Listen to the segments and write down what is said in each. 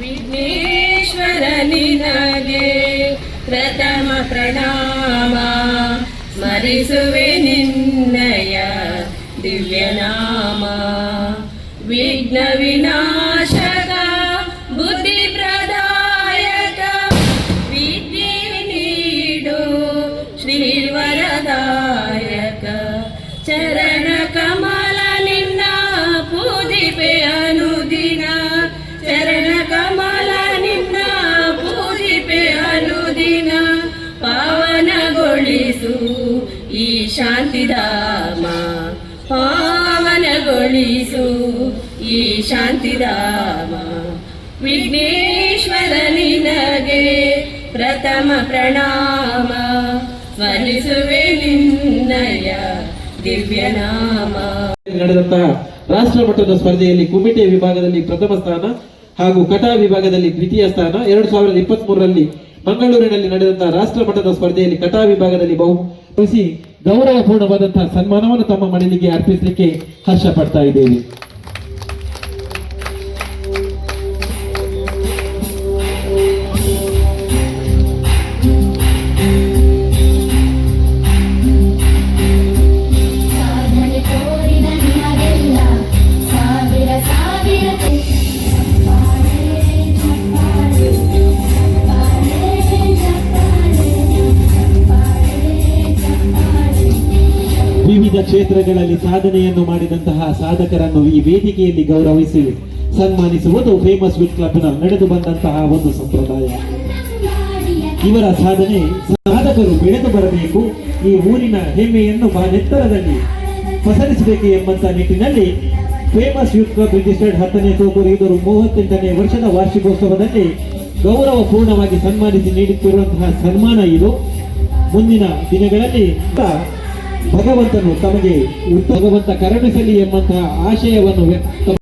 ವಿಘ್ನೇಶ್ವರ ನಿನಗೆ ಪ್ರಥಮ ಪ್ರಣಾಮ ಸ್ಮರಿಸುವೆ ನಿನ್ನಯ ದಿವ್ಯನಾಮ ವಿಘ್ನ ವಿನಾಶಕ ಪಾವನಗೊಳಿಸು ಈ ಶಾಂತಿಧಾಮ ಪಾವನಗೊಳಿಸು. ಈ ಶಾಂತಿಧಾಮ ವಿಘ್ನೇಶ್ವರ ನಿನಗೆ ಪ್ರಥಮ ಪ್ರಣಾಮ. ಸ್ಮರಿಸುವೆ ನಿನ್ನಯ ದಿವ್ಯನಾಮ ನಡೆದಂತಹ ರಾಷ್ಟ್ರ ಮಟ್ಟದ ಸ್ಪರ್ಧೆಯಲ್ಲಿ ಕುಮಿಟೆ ವಿಭಾಗದಲ್ಲಿ ಪ್ರಥಮ ಸ್ಥಾನ ಹಾಗೂ ಕಟಾ ವಿಭಾಗದಲ್ಲಿ ದ್ವಿತೀಯ ಸ್ಥಾನ. ಎರಡು ಸಾವಿರದ ಇಪ್ಪತ್ತ್ ಮೂರರಲ್ಲಿ ಮಂಗಳೂರಿನಲ್ಲಿ ನಡೆದಂತಹ ರಾಷ್ಟ್ರ ಮಟ್ಟದ ಸ್ಪರ್ಧೆಯಲ್ಲಿ ಕಟಾ ವಿಭಾಗದಲ್ಲಿ ಬಹು ಗೌರವಪೂರ್ಣವಾದಂತಹ ಸನ್ಮಾನವನ್ನು ತಮ್ಮ ಮನೆಯಲ್ಲಿ ಅರ್ಪಿಸಲಿಕ್ಕೆ ಹರ್ಷ ಪಡ್ತಾ ಇದ್ದೇವೆ. ಕ್ಷೇತ್ರಗಳಲ್ಲಿ ಸಾಧನೆಯನ್ನು ಮಾಡಿದಂತಹ ಸಾಧಕರನ್ನು ಈ ವೇದಿಕೆಯಲ್ಲಿ ಗೌರವಿಸಿ ಸನ್ಮಾನಿಸುವುದು ಫೇಮಸ್ ವಿಟ್ ಕ್ಲಬ್ನ ನಡೆದು ಬಂದಂತಹ ಒಂದು ಸಂಪ್ರದಾಯ. ಇವರ ಸಾಧನೆ ಸಾಧಕರು ಬೆಳೆದು ಬರಬೇಕು. ಈ ಊರಿನ ಹೆಮ್ಮೆಯನ್ನು ಬಾನೆತ್ತರದಲ್ಲಿ ಪಸರಿಸಬೇಕು ಎಂಬಂತ ನಿಟ್ಟಿನಲ್ಲಿ ಫೇಮಸ್ ಯೂತ್ ಕ್ಲಬ್ ರಿಜಿಸ್ಟರ್ಡ್ ಹತ್ತನೇ ತೋಕೂರು ಇವರು ಮೂವತ್ತೆಂಟನೇ ವರ್ಷದ ವಾರ್ಷಿಕೋತ್ಸವದಲ್ಲಿ ಗೌರವ ಪೂರ್ಣವಾಗಿ ಸನ್ಮಾನಿಸಿ ನೀಡುತ್ತಿರುವಂತಹ ಸನ್ಮಾನ ಇದು. ಮುಂದಿನ ದಿನಗಳಲ್ಲಿ ಭಗವಂತನು ತಮಗೆ ಭಗವಂತ ಕರುಣಿಸಲಿ ಎಂಬಂತಹ ಆಶಯವನ್ನು ವ್ಯಕ್ತ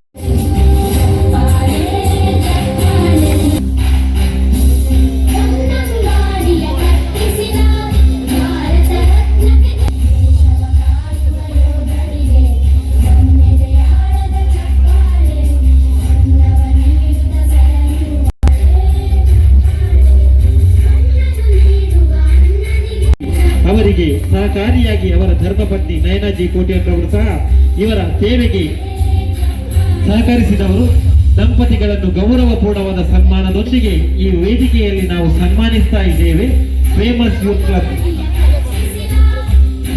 ಅವರಿಗೆ ಸಹಕಾರಿಯಾಗಿ ಅವರ ಧರ್ಮಪತ್ನಿ ನಯನಾಜಿ ಕೋಟ್ಯಾನ್ ಸಹ ಇವರ ಸೇವೆಗೆ ಸಹಕರಿಸಿದವರು. ದಂಪತಿಗಳನ್ನು ಗೌರವಪೂರ್ಣವಾದ ಸನ್ಮಾನದೊಂದಿಗೆ ಈ ವೇದಿಕೆಯಲ್ಲಿ ನಾವು ಸನ್ಮಾನಿಸ್ತಾ ಇದ್ದೇವೆ. Famous youth club.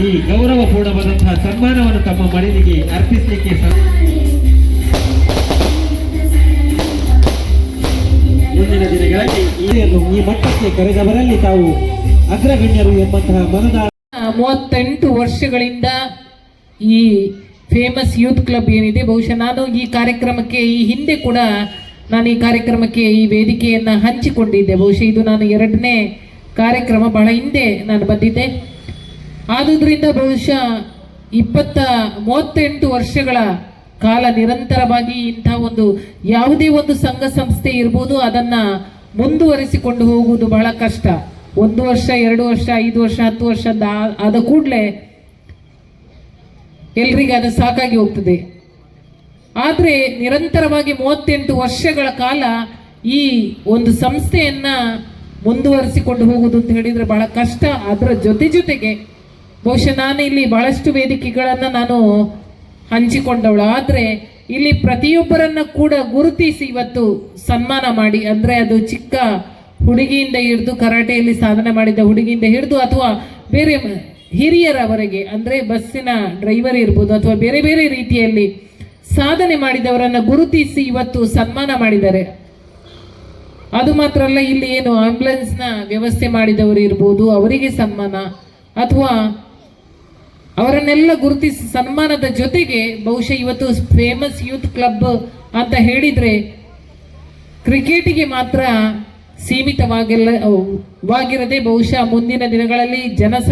ಈ ಗೌರವಪೂರ್ಣವಾದಂತಹ ಸನ್ಮಾನವನ್ನು ತಮ್ಮ ಮಡಿಲಿಗೆ ಅರ್ಪಿಸಲಿಕ್ಕೆ ಮುಂದಿನ ದಿನಗಳಲ್ಲಿ ಈ ಮಟ್ಟಕ್ಕೆ ಕರೆದವರಲ್ಲಿ ತಾವು ಅಗ್ರಗಣ್ಯರು ಎಂಬಂತಹ ಮನದ ಮೂವತ್ತೆಂಟು ವರ್ಷಗಳಿಂದ ಈ ಫೇಮಸ್ ಯೂತ್ ಕ್ಲಬ್ ಏನಿದೆ, ಬಹುಶಃ ನಾನು ಈ ಕಾರ್ಯಕ್ರಮಕ್ಕೆ, ಈ ಹಿಂದೆ ಕೂಡ ನಾನು ಈ ಕಾರ್ಯಕ್ರಮಕ್ಕೆ ಈ ವೇದಿಕೆಯನ್ನು ಹಂಚಿಕೊಂಡಿದ್ದೆ. ಬಹುಶಃ ಇದು ನಾನು ಎರಡನೇ ಕಾರ್ಯಕ್ರಮ ಬಹಳ ಹಿಂದೆ ನಾನು ಬಂದಿದ್ದೆ. ಆದುದರಿಂದ ಬಹುಶಃ ಇಪ್ಪತ್ತ ಮೂವತ್ತೆಂಟು ವರ್ಷಗಳ ಕಾಲ ನಿರಂತರವಾಗಿ ಇಂಥ ಒಂದು ಯಾವುದೇ ಒಂದು ಸಂಘ ಸಂಸ್ಥೆ ಇರ್ಬೋದು, ಅದನ್ನು ಮುಂದುವರಿಸಿಕೊಂಡು ಹೋಗುವುದು ಬಹಳ ಕಷ್ಟ. ಒಂದು ವರ್ಷ, ಎರಡು ವರ್ಷ, ಐದು ವರ್ಷ, ಹತ್ತು ವರ್ಷ ದಾ- ಆದ ಕೂಡಲೇ ಎಲ್ರಿಗೂ ಅದು ಸಾಕಾಗಿ ಹೋಗ್ತದೆ. ಆದರೆ ನಿರಂತರವಾಗಿ ಮೂವತ್ತೆಂಟು ವರ್ಷಗಳ ಕಾಲ ಈ ಒಂದು ಸಂಸ್ಥೆಯನ್ನ ಮುಂದುವರಿಸಿಕೊಂಡು ಹೋಗುವುದು ಅಂತ ಹೇಳಿದ್ರೆ ಬಹಳ ಕಷ್ಟ. ಅದರ ಜೊತೆ ಜೊತೆಗೆ ಬಹುಶಃ ನಾನು ಇಲ್ಲಿ ಬಹಳಷ್ಟು ವೇದಿಕೆಗಳನ್ನು ನಾನು ಹಂಚಿಕೊಂಡವಳು. ಆದರೆ ಇಲ್ಲಿ ಪ್ರತಿಯೊಬ್ಬರನ್ನ ಕೂಡ ಗುರುತಿಸಿ ಇವತ್ತು ಸನ್ಮಾನ ಮಾಡಿ. ಅಂದರೆ ಅದು ಚಿಕ್ಕ ಹುಡುಗಿಯಿಂದ ಹಿಡಿದು ಕರಾಟೆಯಲ್ಲಿ ಸಾಧನೆ ಮಾಡಿದ ಹುಡುಗಿಯಿಂದ ಹಿಡಿದು ಅಥವಾ ಬೇರೆ ಹಿರಿಯರವರೆಗೆ, ಅಂದರೆ ಬಸ್ಸಿನ ಡ್ರೈವರ್ ಇರ್ಬೋದು ಅಥವಾ ಬೇರೆ ಬೇರೆ ರೀತಿಯಲ್ಲಿ ಸಾಧನೆ ಮಾಡಿದವರನ್ನ ಗುರುತಿಸಿ ಇವತ್ತು ಸನ್ಮಾನ ಮಾಡಿದ್ದಾರೆ. ಅದು ಮಾತ್ರ ಅಲ್ಲ, ಇಲ್ಲಿ ಏನು ಆಂಬ್ಯುಲೆನ್ಸ್ನ ವ್ಯವಸ್ಥೆ ಮಾಡಿದವರು ಇರ್ಬೋದು, ಅವರಿಗೆ ಸನ್ಮಾನ, ಅಥವಾ ಅವರನ್ನೆಲ್ಲ ಗುರುತಿಸಿ ಸನ್ಮಾನದ ಜೊತೆಗೆ ಬಹುಶಃ ಇವತ್ತು ಫೇಮಸ್ ಯೂತ್ ಕ್ಲಬ್ ಅಂತ ಹೇಳಿದ್ರೆ ಕ್ರಿಕೆಟಿಗೆ ಮಾತ್ರ ಸೀಮಿತವಾಗಿಲ್ಲ ವಾಗಿರದೆ ಬಹುಶಃ ಮುಂದಿನ ದಿನಗಳಲ್ಲಿ ಜನಸ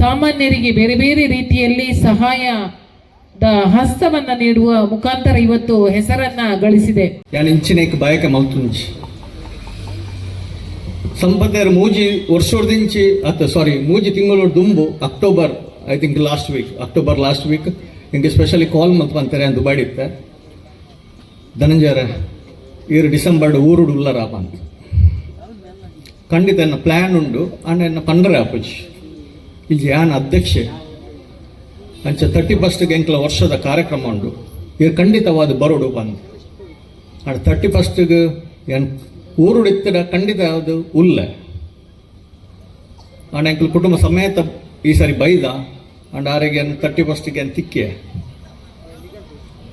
ಸಾಮಾನ್ಯರಿಗೆ ಬೇರೆ ಬೇರೆ ರೀತಿಯಲ್ಲಿ ಸಹಾಯದ ಹಸ್ತವನ್ನು ನೀಡುವ ಮುಖಾಂತರ ಇವತ್ತು ಹೆಸರನ್ನ ಗಳಿಸಿದೆ. ಬಾಯಕ ಮಲ್ತುಂಚಿ ಸಂಪತ್ನೇರ ಮೂಜಿ ವರ್ಷೋರ್ದಿಂಚಿ ಅತ್ತ ಸಾರಿ ಮೂಜಿ ತಿಂಗಳು ದುಂಬು, October, I think last week, October last week ಹಿಂಗೆ ಸ್ಪೆಷಲಿ ಕಾಲ್ ಮತ್ತು ಅಂತಾರೆ ಅಂತ ಬಾಡಿತ್ತೆ. ಧನಂಜಯರ, ಇರು ಡಿಸೆಂಬರ್ ಊರುಡು ಉಲ್ಲರಾಪ ಅಂತ. ಖಂಡಿತ ಎನ್ನ ಪ್ಲ್ಯಾನ್ ಉಂಡು ಅಂಡ್ ಎನ್ನ ಪಂಡರೆ ಆಪುಜಿ ಇಲ್ಲಿ ಯಾನ್ ಅಧ್ಯಕ್ಷೆ. ಅಂಚ ತರ್ಟಿ ಫಸ್ಟ್ಗೆ ಎಂಕ್ಲ ವರ್ಷದ ಕಾರ್ಯಕ್ರಮ ಉಂಡು ಇದು ಖಂಡಿತವಾದ ಬರೋಡು ಬಂದು. ಅಂಡ್ ತರ್ಟಿ ಫಸ್ಟ್ಗೆ ಏನು ಇತ್ತಡ ಖಂಡಿತ ಅದು ಉಲ್ಲ. ಅಂಡ್ ಎಂಕ್ಲ ಕುಟುಂಬ ಸಮೇತ ಈ ಸಾರಿ ಬೈದ. ಅಂಡ್ ಆರೆಗೆ ತರ್ಟಿ ಫಸ್ಟ್ಗೆ ಏನು ತಿಕ್ಕೆ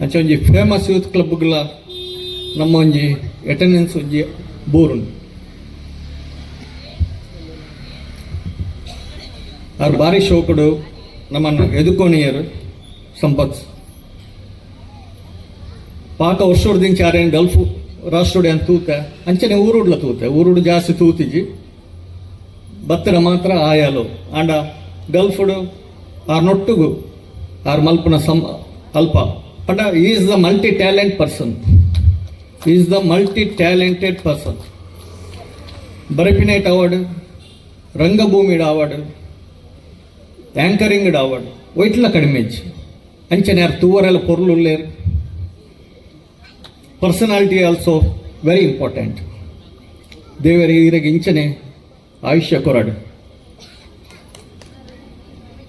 ಅಂಚ ಒಂಜಿ ಫೇಮಸ್ ಯೂತ್ ಕ್ಲಬ್ಗಳ ನಮ್ಮ ಒಂಜಿ ಅಟೆಂಡೆನ್ಸ್ ಒಂಜಿ ಬೋರುಂಡು ಅವ್ರು ಭಾರಿ ಶೋಕಡು ನಮ್ಮನ್ನು ಎದುಕೋಣಿಯರು ಸಂಪತ್. ಪಾಕ ವರ್ಷದಿಂದ ಯಾರೇನು ಗಲ್ಫ್, ರಾಷ್ಟ್ರೋಡಿ ಅಂತ ತೂತ, ಅಂಚನೆ ಊರುಡ್ಲ ತೂತೆ, ಊರುಡು ಜಾಸ್ತಿ ತೂತಿಜಿ. ಬತ್ತರ ಮಾತ್ರ ಆಯಾಲು. ಆಂಡ ಗಲ್ಫುಡು ಆರ್ ನೊಟ್ಟುಗು, ಆರ್ ಮಲ್ಪನ ಸಂ, ಅಲ್ಪ. ಪಂಡ is the multi talent person. Is the multi talented person. ಬರಪಿನೇಟ್ award ರಂಗಭೂಮಿ ಅವಾರ್ಡ್ ಆ್ಯಂಕರಿಂಗ್ ಅವಾರ್ಡ್ ಒಯ್ಟ್ಲ ಕಡಿಮೆ ಇಜ್ಜಿ ಅಂಚನೆ ಯಾರು ತೂವರೆಲ್ಲ ಪೊರ್ಲು ಉಳ್ಳೇರು ಪರ್ಸನಾಲಿಟಿ ಆಲ್ಸೋ ವೆರಿ ಇಂಪಾರ್ಟೆಂಟ್ ದೇವರ ಈರೆಗೆ ಇಂಚನೆ ಆಯುಷ್ಯ ಕೊರಡು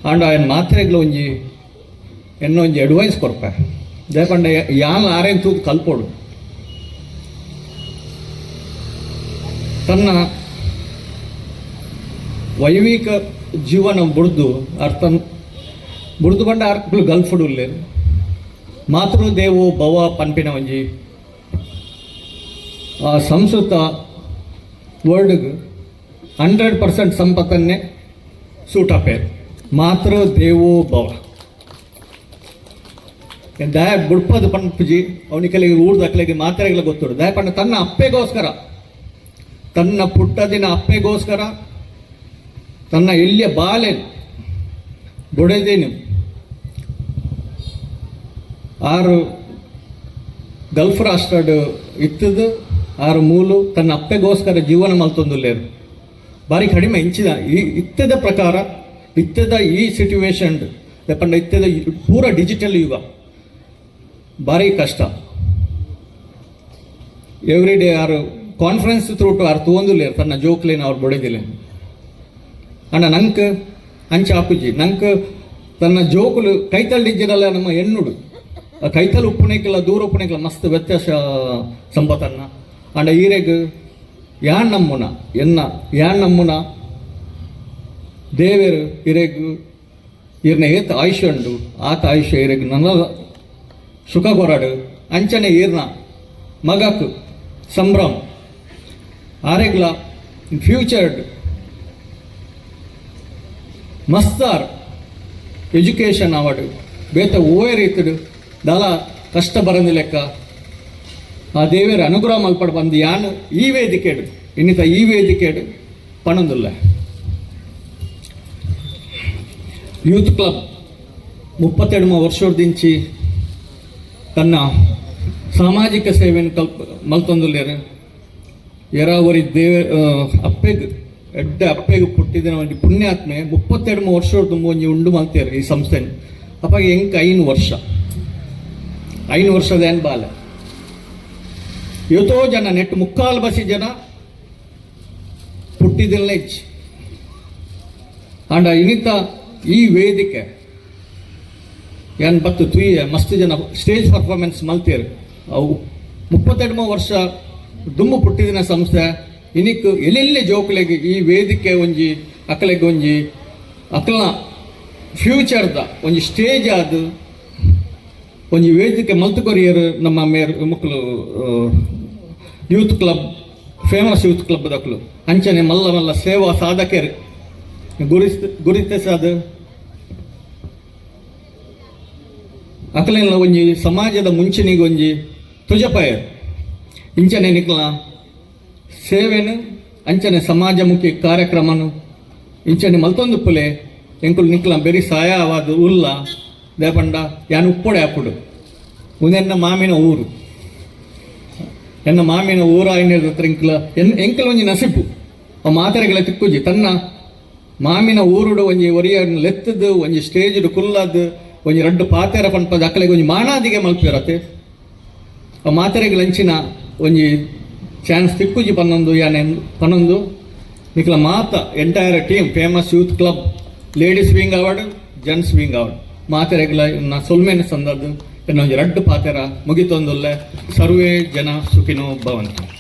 ಆಂಡ ఆయన ಮಾತ್ರೆಗ್ಲ ಒಂಜಿ ಎನ್ನ ಒಂಜಿ ಅಡ್ವೈಸ್ ಕೊರ್ಪೆ ದೇಪಂಡ ಯಾನ್ ಆರೇನ್ ತೂತ್ ಕಲ್ಪೋಡು ತನ್ನ ವೈವಿಕ ಜೀವನ ಬುಡ್ದು ಅರ್ಥ ಬುಡ್ದು ಬಂಡ ಅರ್ಕಲು ಗಲ್ಫುಡು ಮಾತೃ ದೇವೋ ಭವ ಪನ್ಪಿನ ಒಂಜಿ ಆ ಸಂಸ್ಕೃತ ವರ್ಡ್ಗ್ ಹಂಡ್ರೆಡ್ ಪರ್ಸೆಂಟ್ ಸಂಪತ್ತನ್ನೇ ಸೂಟ್ ಆಪೇರು ಮಾತೃ ದೇವೋ ಭವ. ದಯ ಬುಡ್ಪದ ಪಂಪುಜಿ ಅವನಿಗೆ ಊರ್ದ ಅಕ್ಲೆಗೆ ಮಾತ್ರೆಗಳ ಗೊತ್ತುಡು ದಯ ಪಂಡ ತನ್ನ ಅಪ್ಪೆಗೋಸ್ಕರ. ತನ್ನ ಪುಟ್ಟದಿನ ಅಪ್ಪೆಗೋಸ್ಕರ ತನ್ನ ಎಲ್ಲಿಯ ಬಾಲೆ ಬೊಡೆದೇನು? ಆರು ಗಲ್ಫ್ ರಾಷ್ಟ್ರಡು ಇತ್ತದು ಆರು ಮೂಲು ತನ್ನ ಅಪ್ಪೆಗೋಸ್ಕರ ಜೀವನ ಮಲ್ತೊಂದುಲ್ಲೇರು. ಭಾರಿ ಕಡಿಮೆ ಹೆಂಚಿದ ಈ ಇತ್ತದ ಪ್ರಕಾರ, ಇತ್ತದ ಈ ಸಿಚುವೇಶನ್ ಪಂಡ ಇತ್ತದ ಪೂರ ಡಿಜಿಟಲ್ ಯುಗ. ಭಾರಿ ಕಷ್ಟ. ಎವ್ರಿ ಡೇ ಆರು ಕಾನ್ಫರೆನ್ಸ್ ಥ್ರೂ ಟು ಆರು ತಗೊಂದುಲ್ಲೇರು ತನ್ನ ಜೋಕ್ಲೇನು ಅವ್ರು ಬೊಡೆದಿಲ್ಲ ಅಣ್ಣ, ನಂಕ್, ಅಂಚ ಆಪುಜಿ ನಂಕ್ ತನ್ನ ಜೋಕುಲು ಕೈತಲ್ಲಿಜ್ಜಿರಲ್ಲ ನಮ್ಮ ಹೆಣ್ಣುಡು. ಕೈತಲ್ ಉಪ್ಪುನೇಕಿಲ್ಲ, ದೂರ ಉಪ್ಪುನೇಕಿಲ್ಲ ಮಸ್ತ್ ವ್ಯತ್ಯಾಸ ಸಂಪತ್ತನ್ನ ಅಂಡ ಈರೆಗ್ ಯಾನ್ ನಮ್ಮುನ, ಎನ್ನ ಯಾನ್ ನಮ್ಮುನ? ದೇವೇರು ಇರೆಗ್ ಇರ್ನ ಏತ್ ಆಯುಷ್ಯ ಉಂಡು ಆತ ಆಯುಷ್ಯ ಇರೆಗ್ ನನ್ನ ಸುಖ ಕೊರಡು. ಅಂಚನೆ ಈರ್ನ ಮಗಕ್ ಸಂಭ್ರಮ. ಆರೆಗ್ಲ ಫ್ಯೂಚರ್ಡ್ ಮಸ್ತಾರ್ ಎಜುಕೇಷನ್ ಅವಾರ್ಡ್ ಬೇತ ಓವೆ ರೀತಿಡು ದಾಲ ಕಷ್ಟ ಬರಂದಿ ಲೆಕ್ಕ ಆ ದೇವರ ಅನುಗ್ರಹ ಮಲ್ಪಡ ಬಂದು ಯಾನು ಈ ವೇದಿಕೆಡು ಇನ್ನಿತ ಈ ವೇದಿಕೆಡು ಪಣಂದುಲ್ಲ ಯೂತ್ ಕ್ಲಬ್ ಮುಪ್ಪತ್ತೆರಡು ವರ್ಷದಿಂಚಿ ತನ್ನ ಸಾಮಾಜಿಕ ಸೇವೆಯನ್ನು ಕಲ್ಪ ಮಲ್ತೊಂದುಲ್ಲೇರು ಎರಾವರಿ ದೇವ ಅಪ್ಪೆಗ್ ಎಡ್ಡ ಅಪ್ಪೆಗೆ ಪುಟ್ಟಿದಿನ ಒಂದು ಪುಣ್ಯಾತ್ಮೆ. ಮುಪ್ಪತ್ತೆರಡು ವರ್ಷ ತುಂಬ ಒಂಜಿ ಉಂಡು ಮಲ್ತೇರು ಈ ಸಂಸ್ಥೆ ಅಪ್ಪ ಎಂಕ್ ಐನು ವರ್ಷ. ಐನು ವರ್ಷದ ಏನ್ ಬಾಲ? ಇವತ್ತೋ ಜನ ನೆಟ್ ಮುಕ್ಕಾಲು ಬಸಿ ಜನ ಪುಟ್ಟಿದಿಲ್ಲ ಹೆಚ್ಚು ಆಂಡ ಇನಿತ ಈ ವೇದಿಕೆ ಏನ್ ಬತ್ತು ತುಯ್ಯ ಮಸ್ತ್ ಜನ ಸ್ಟೇಜ್ ಪರ್ಫಾರ್ಮೆನ್ಸ್ ಮಲ್ತೀರಿ ಅವು ಮುಪ್ಪತ್ತೆರಡು ವರ್ಷ ದುಮ್ಮು ಪುಟ್ಟಿದಿನ ಸಂಸ್ಥೆ. ಇನಿಕ್ ಎಲ್ಲೆಲ್ಲಿ ಜೋಕ್ಲೆಗೆ ಈ ವೇದಿಕೆ ಒಂಜಿ, ಅಕಲೆಗೆ ಒಂಜಿ, ಅಕಲ್ನ ಫ್ಯೂಚರ್ದ ಒಂಜಿ ಸ್ಟೇಜ್ ಆದ್ ಒಂಜಿ ವೇದಿಕೆ ಮಲ್ತು ಕೊರಿಯರ್ ನಮ್ಮ ಮೇರ್, ಮಕ್ಕಳು youth club, famous youth club ದಕ್ಕಲು ಅಂಚನೆ ಮಲ್ಲ ಮಲ್ಲ ಸೇವಾ ಸಾಧಕರು. ಗುರಿಸ್ ಗುರುತಿಸದು ಅಕಲೆಲ್ಲ ಒಂಜಿ ಸಮಾಜದ ಮುಂಚಿನಿಗೆ ಒಂಜಿ ತುಜಪಾಯ ಇಂಚನೆ ನಿಕ್ಲ ಸೇವೆನು, ಅಂಚನೆ ಸಮಾಜಮುಖಿ ಕಾರ್ಯಕ್ರಮನು, ಇಂಚನೆ ಮಲ್ತೊಂದು ಪುಲೆ, ಎಂಕುಲು ನಿಕ್ಲ ಬೆರಿ ಸಹಾಯವಾದ ಉಲ್ಲ, ದೇಪಂಡ ಯಾನು ಉಪ್ಪೊಡೆ ಹಾಪುಡು ಮುಂದೆನ್ನ ಮಾಮಿನ ಊರು. ಎನ್ನ ಮಾಮಿನ ಊರ ಹತ್ರ ಇಂಕ್ಲ, ಎನ್ ಎಂಕಲ ಒಂಜಿ ನಸಿಪು. ಆ ಮಾತರೆಗಳ ತಿಕ್ಕುಜಿ, ತನ್ನ ಮಾಮಿನ ಊರುಡು ಒಂಜಿ ಒರಿಯ ಲೆತ್ತದು, ಒಂಜಿ ಸ್ಟೇಜ್ ಕುಲ್ಲದು, ಒಂಜಿ ರಡ್ಡು ಪಾತೆರ ಪಂಪದ ಅಕ್ಕಲೆಗೆ ಒಂಜಿ ಮಾಣಾದಿಗೆ ಮಲ್ಪಿರತ್ತೆ ಆ ಮಾತರೆಗಳಂಚಿನ ಒಂಜಿ ಚಾನ್ಸ್ తిక్కుజి ಪನ್ನೊಂದು, ಯಾನೆ ಪನ್ನೊಂದು. ನಿಕ್ಲ ಮಾತ entire team famous youth club ladies wing award gents wing award ಮಾತೆರೆಗ್ಲ ಇನ್ನ ಸೊಲ್ಮೇನ ಸಂದರ್ಭ ಇನ್ನೊಂದು ರಡ್ಡು ಪಾತೆರ ಮುಗಿತೊಂದುಲ್ಲೆ ಸರ್ವೇ ಜನ ಸುಖಿನೋ ಭವಂತು.